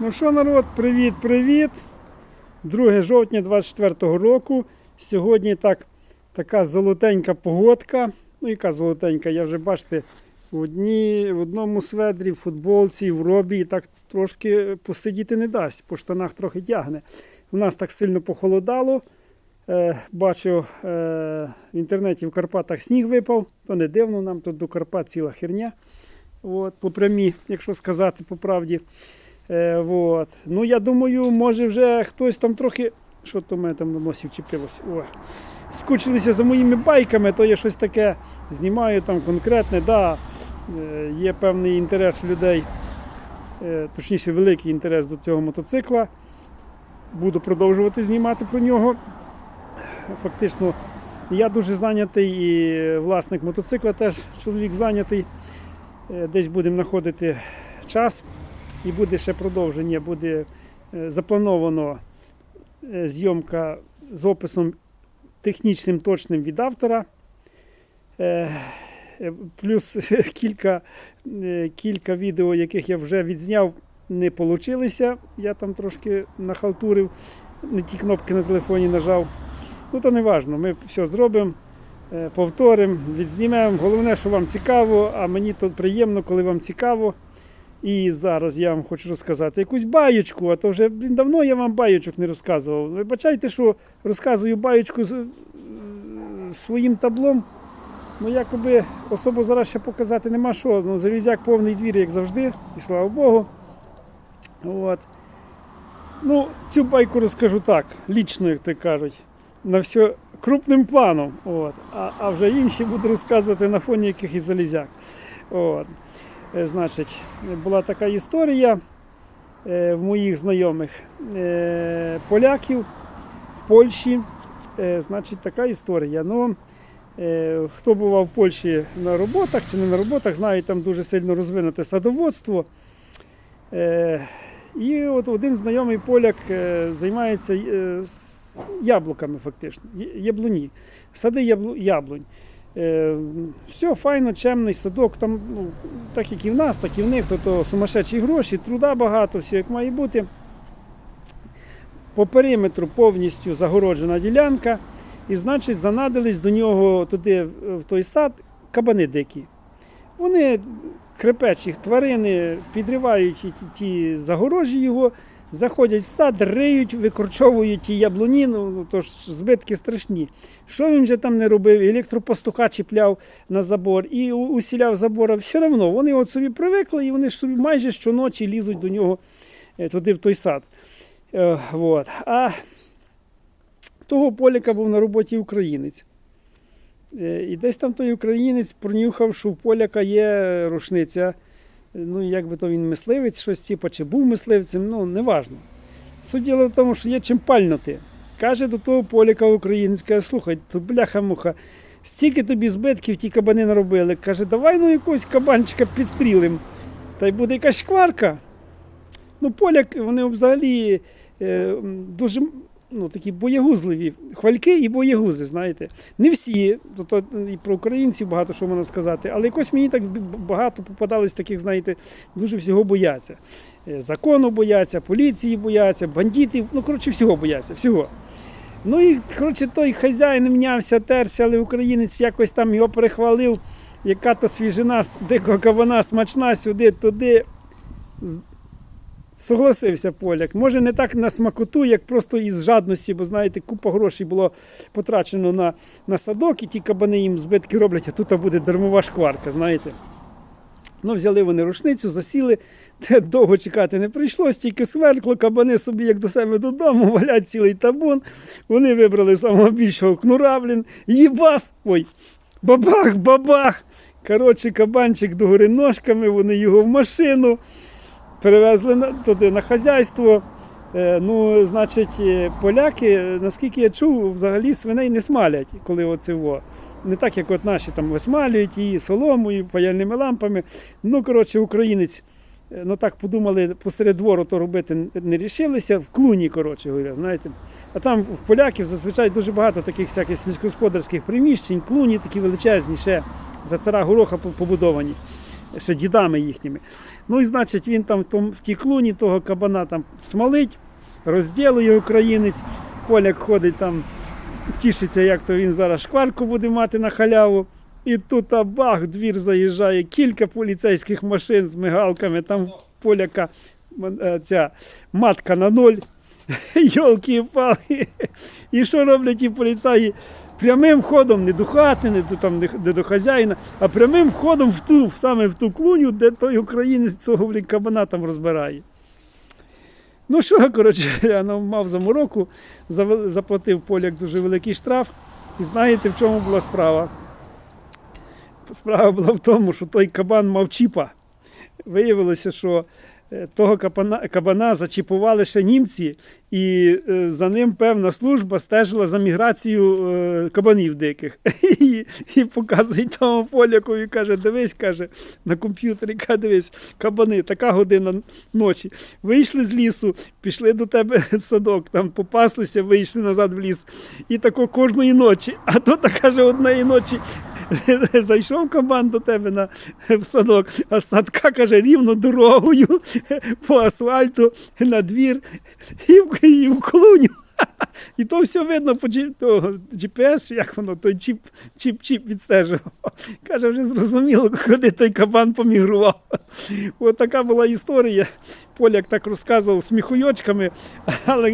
Ну що, народ, привіт-привіт. 2 жовтня 24 року. Сьогодні так, така золотенька погодка. Ну, яка золотенька, я вже бачите, в, одні, в одному сведрі, в футболці, в робі і так трошки посидіти не дасть, по штанах трохи тягне. У нас так сильно похолодало. Е, бачу е, в інтернеті в Карпатах сніг випав, то не дивно, нам тут до Карпат ціла херня. От, по прямі, якщо сказати по правді. Е, вот. Ну, я думаю, може вже хтось там трохи. Що то мене там на носі вчепилось? О. Скучилися за моїми байками, то я щось таке знімаю там конкретне. Да, е, є певний інтерес в людей, е, точніше, великий інтерес до цього мотоцикла. Буду продовжувати знімати про нього. Фактично, я дуже зайнятий і власник мотоцикла теж чоловік зайнятий. Е, Десь будемо знаходити час і буде ще продовження. Буде е, заплановано е, зйомка з описом технічним точним від автора. Е, Плюс кілька, кілька відео, яких я вже відзняв, не вийшло. Я там трошки нахалтурив, не ті кнопки на телефоні нажав. Ну, то не важно, ми все зробимо, повторимо, відзнімемо. Головне, що вам цікаво, а мені то приємно, коли вам цікаво. І зараз я вам хочу розказати якусь баєчку, а то вже блін, давно я вам баєчок не розказував. Вибачайте, що розказую баєчку з своїм таблом. Ну, якоби особо зараз ще показати нема що. Ну, залізяк повний двір, як завжди, і слава Богу. От. Ну, цю байку розкажу так, лічно, як то кажуть, на все крупним планом. От. А, а вже інші буду розказувати на фоні якихось залізяк. От. Е, Значить, була така історія е, в моїх знайомих е, поляків в Польщі. Значить, така історія. Ну, хто бував в Польщі на роботах чи не на роботах, знає, там дуже сильно розвинуте садоводство. І от один знайомий поляк займається яблуками, фактично, яблуні, сади яблунь. Е, Все файно, чемний садок, там, ну, так як і в нас, так і в них, то, то сумасшедші гроші, труда багато, все як має бути. По периметру повністю загороджена ділянка, і, значить, занадились до нього туди, в той сад, кабани дикі. Вони крепечі тварини підривають ті, ті загорожі його, заходять в сад, риють, викорчовують ті яблуні, ну то ж збитки страшні. Що він же там не робив? Електропастуха чіпляв на забор і усіляв забора. Все одно вони от собі привикли і вони ж собі майже щоночі лізуть до нього е, туди в той сад. Е, вот. А того Поляка був на роботі українець. Е, І десь там той українець пронюхав, що у поляка є рушниця. Ну, як би то він мисливець, щось типу, чи був мисливцем, ну, неважно. Суть діло в тому, що є чим пальнути. Каже до того поляка українець, каже, слухай, то бляха-муха, стільки тобі збитків ті кабани наробили. Каже, давай ну якогось кабанчика підстрілим. Та й буде якась шкварка. Ну, поляк, вони взагалі е, дуже ну, такі боєгузливі, хвальки і боєгузи, знаєте. Не всі, то, то і про українців багато що можна сказати, але якось мені так багато попадались таких, знаєте, дуже всього бояться. Е, Закону бояться, поліції бояться, бандитів, ну, коротше, всього бояться, всього. Ну і коротше, той хазяїн мнявся, терся, але українець якось там його перехвалив, яка то свіжина з дикого кабана смачна сюди, туди. Согласився поляк. Може, не так на смакоту, як просто із жадності, бо знаєте, купа грошей було потрачено на, на садок, і ті кабани їм збитки роблять, а тут буде дармова шкварка, знаєте. Ну, взяли вони рушницю, засіли, довго чекати не прийшлось, тільки сверкло, кабани собі, як до себе додому, валять цілий табун. Вони вибрали самого більшого кнура, блін, їбас! Ой, бабах, бабах! Коротше, кабанчик догори ножками, вони його в машину перевезли туди на хазяйство. Е, ну, значить, е, поляки, е, наскільки я чув, взагалі свиней не смалять, коли оце во. Не так, як от наші там висмалюють її соломою, паяльними лампами. Ну, коротше, українець, ну так подумали, посеред двору то робити не рішилися, в клуні, коротше говоря, знаєте. А там в поляків зазвичай дуже багато таких всяких сільськогосподарських приміщень, клуні такі величезні, ще за цара гороха побудовані. Ще дідами їхніми. Ну і значить, він там в тій клуні того кабана там смолить, розділує українець, поляк ходить там, тішиться, як то він зараз шкварку буде мати на халяву. І тут бах, двір заїжджає кілька поліцейських машин з мигалками, там поляка е, ця матка на ноль. Йолки палки І що роблять ті поліцаї? Прямим ходом, не до хати, не до, там, не, до хазяїна, а прямим ходом в ту, саме в ту клуню, де той українець цього блін, кабана там розбирає. Ну що, коротше, я нам мав замороку, заплатив поляк дуже великий штраф. І знаєте, в чому була справа? Справа була в тому, що той кабан мав чіпа. Виявилося, що того кабана, кабана зачіпували ще німці, і е, за ним певна служба стежила за міграцією е, кабанів диких. І, і показує тому поляку і каже: дивись, каже, на комп'ютері, каже, дивись, кабани, така година ночі. Вийшли з лісу, пішли до тебе садок, там попаслися, вийшли назад в ліс. І тако кожної ночі. А то так каже, одної ночі зайшов кабан до тебе на, в садок, а садка каже рівно дорогою по асфальту на двір і в, і в клуню. І то все видно по GPS, як воно, той чіп, чіп, чіп відстежував. Каже, вже зрозуміло, куди той кабан помігрував. От така була історія. Поляк так розказував сміхуйочками, але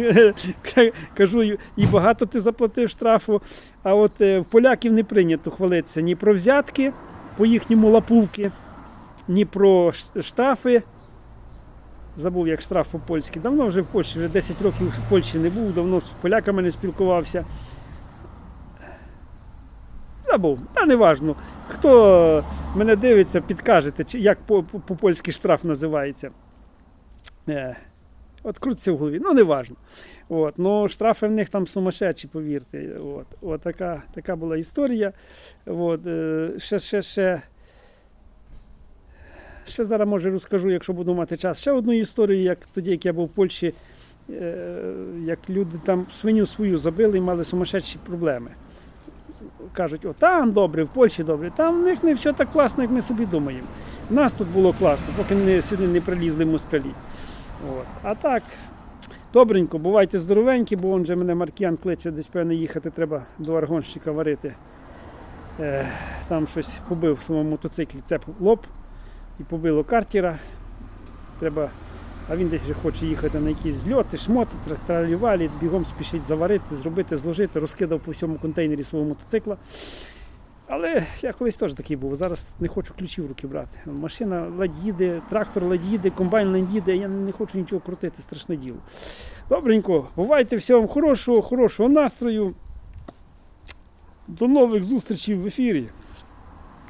е, кажу, і багато ти заплатив штрафу. А от е, в поляків не прийнято хвалитися ні про взятки по їхньому лапувки, ні про штрафи. Забув, як штраф по-польськи. Давно вже в Польщі, вже 10 років в Польщі не був, давно з поляками не спілкувався. Забув, та не важно. Хто мене дивиться, підкажете, як по- по- по-польськи штраф називається. Е, от крутиться в голові, ну не важно. От, ну, штрафи в них там сумасшедші, повірте. От, от така, така була історія. От, е, ще, ще, ще, ще зараз може розкажу, якщо буду мати час. Ще одну історію, як тоді, як я був в Польщі, е, як люди там свиню свою забили і мали сумасшедші проблеми. Кажуть, о, там добре, в Польщі добре, там в них не все так класно, як ми собі думаємо. У нас тут було класно, поки не, сюди не прилізли москалі. От. А так, добренько, бувайте здоровенькі, бо он же мене Маркіян кличе, десь певне їхати треба до аргонщика варити. Е, там щось побив в своєму мотоциклі цеп лоб і побило картера. Треба, а він десь хоче їхати на якісь зльоти, шмоти, тра- тралівалі, бігом спішить заварити, зробити, зложити, розкидав по всьому контейнері свого мотоцикла. Але я колись теж такий був. Зараз не хочу ключів в руки брати. Машина ледь їде, трактор ледь їде, комбайн ледь їде, я не хочу нічого крутити, страшне діло. Добренько, бувайте, всього хорошого, хорошого настрою. До нових зустрічей в ефірі.